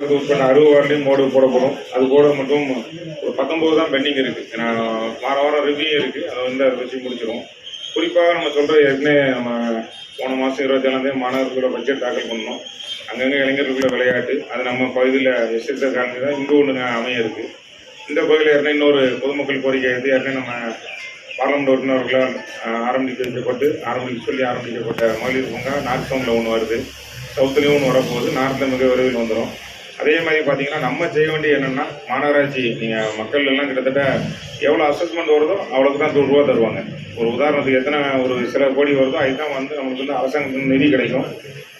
இப்போ அறுபது வார்டுலையும் மோடு போடப்படும் அது கூட மட்டும் ஒரு பத்தொம்போது தான் பெண்டிங் இருக்குது ஏன்னா வார வாரம் ரிவ்யூ இருக்குது அதை வந்து அதை வச்சு முடிச்சிடும் குறிப்பாக நம்ம சொல்கிற ஏற்கனவே நம்ம போன மாதம் இருபத்தேழாந்தேதி மாணவர்களோட பட்ஜெட் தாக்கல் பண்ணோம். அங்கங்கே இளைஞர்களுக்குள்ள விளையாட்டு அது நம்ம பகுதியில் எஸ்எஸ்ஆர் காலனி தான் இங்கே ஒன்று அமைய இருக்குது இந்த பகுதியில் ஏற்கனவே இன்னொரு பொதுமக்கள் கோரிக்கை எடுத்து ஏற்கனவே நம்ம பார்லமெண்ட் உறுப்பினர்களால் அஹ், ஆரம்பிக்க வைக்கப்பட்டு ஆரம்பிக்க சொல்லி ஆரம்பிக்கப்பட்ட மகளிர் பூங்கா நார்த் சவுண்டில் ஒன்று வருது. சவுத்துலேயும் ஒன்று வரப்போகுது. நார்த்தில் மிக விரைவில் வந்துடும் அதே மாதிரி பார்த்தீங்கன்னா நம்ம செய்ய வேண்டிய என்னென்னா மாநகராட்சி நீங்கள் மக்கள் எல்லாம் கிட்டத்தட்ட எவ்வளோ அசஸ்மெண்ட் வருதோ அவ்வளோக்கு தான் ரூபா தருவாங்க. ஒரு உதாரணத்துக்கு எத்தனை ஒரு சில கோடி வருதோ அதுதான் வந்து நமக்கு வந்து அரசாங்கத்துக்கு நிதி கிடைக்கும்.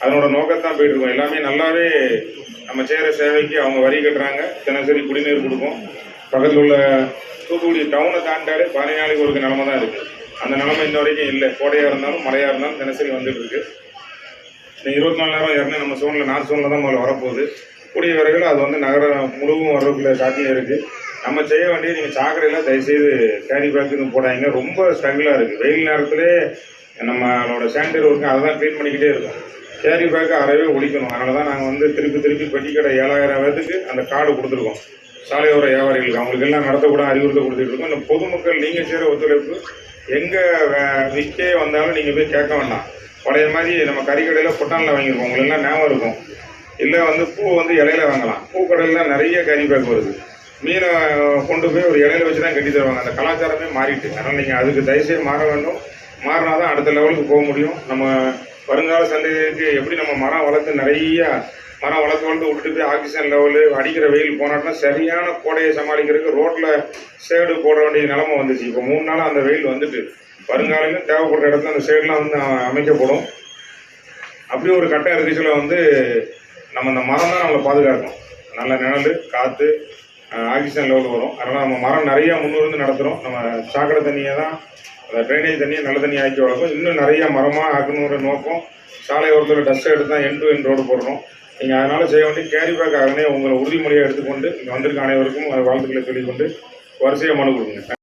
அதனோட நோக்கத்தான் போயிட்டுருக்கோம் எல்லாமே நல்லாவே நம்ம செய்கிற சேவைக்கு அவங்க வரி கட்டுறாங்க. தினசரி குடிநீர் கொடுக்கும். பக்கத்தில் உள்ள தூத்துக்குடி டவுனை தாண்டாலே பதினஞ்சு நாளைக்கு ஒரு நிலமை தான் இருக்குது அந்த நிலமை இன்ன வரைக்கும் இல்லை. கோடையாக இருந்தாலும் மழையாக இருந்தாலும் தினசரி வந்துட்டு இருக்கு. இந்த இருபத்தி நாலு நேரம் ஏற்கனவே நம்ம சோனில் நார்த் சோனில் தான் முதல்ல வரப்போகுது. கூடிய விரைவில் அது வந்து நகரம் முழுவதும் வர்றதுக்குள்ள சாத்தியம் இருக்குது நம்ம செய்ய வேண்டியது நீங்கள் சாக்கடையில் தயவுசெய்து கேரி பேக் எதுவும் போடாதீங்க. ரொம்ப ஸ்ட்ரகிளாக இருக்குது வெயில் நேரத்திலே நம்மளோட சானிடரி ஒர்க்கு அதை தான் க்ளீன் பண்ணிக்கிட்டே இருக்கும். கேரி பேக்கை அறவே ஒழிக்கணும். அதனால தான் நாங்கள் வந்து திருப்பி திருப்பி பெட்டி கடை ஏழாயிரம் பேத்துக்கு அந்த கார்டு கொடுத்துருக்கோம். சாலையோர வியாபாரிகளுக்கு. அவங்களுக்கு எல்லாம் நடத்தக்கூட அறிவுறுத்த கொடுத்துட்டு இருக்கோம். இந்த பொதுமக்கள் நீங்கள் செய்கிற ஒத்துழைப்பு எங்கே விற்கே வந்தாலும் நீங்கள் போய் கேட்க வேண்டாம். பழைய மாதிரி நம்ம கறிக்கடையில் பொட்டானில் வாங்கியிருக்கோம். உங்களுக்கு எல்லாம் ஞாபகம் இருக்கும். இல்லை வந்து பூ வந்து இலையில வாங்கலாம். பூக்கடையில் நிறைய கறி பேக் வருது. மீனை கொண்டு போய் ஒரு இலையில வச்சு தான் கட்டி தருவாங்க. அந்த கலாச்சாரமே மாறிட்டு. அதனால் நீங்கள் அதுக்கு தயவுசெய்து மாற வேண்டும். மாறினா தான் அடுத்த லெவலுக்கு போக முடியும். நம்ம வருங்கால சந்ததிக்கு எப்படி நம்ம மரம் வளர்த்து நிறைய மரம் வளர்த்து வளர்த்து விட்டுட்டு போய் ஆக்சிஜன் லெவலு அடிக்கிற வெயில் போனாட்டினா சரியான கோடையை சமாளிக்கிறதுக்கு ரோட்டில் சேடு போட வேண்டிய நிலமை வந்துச்சு. இப்போ மூணு நாள் அந்த வெயில் வந்துட்டு. வருங்காலையிலும் தேவைப்படுற இடத்துல அந்த ஷேட்லாம் வந்து அமைக்கப்படும். அப்படி ஒரு கட்டம் இருக்குச்சுல வந்து நம்ம இந்த மரம் தான் நம்மளை பாதுகாக்கும். நல்ல நிழல் காற்று ஆக்சிஜன் லெவல் வரும். அதனால் நம்ம மரம் நிறையா முன்னூறு நடத்துகிறோம் நம்ம சாக்கடை தண்ணியை தான் அந்த ட்ரைனேஜ் தண்ணியை நல்ல தண்ணி ஆக்கி வளர்க்கும் இன்னும் நிறைய மரமாக ஆக்கணுங்கிற நோக்கம் சாலை ஒருத்தர் டஸ்ட் எடுத்து தான் என் டு என் ரோடு போடுறோம். நீங்கள் அதனால் செய்ய வேண்டிய கேரி பேக் ஆகனே உங்களை உறுதிமொழியாக எடுத்துக்கொண்டு இங்கே வந்திருக்க அனைவருக்கும் வாழ்த்துக்களை சொல்லிக்கொண்டு வரிசையாக மனு கொடுங்க.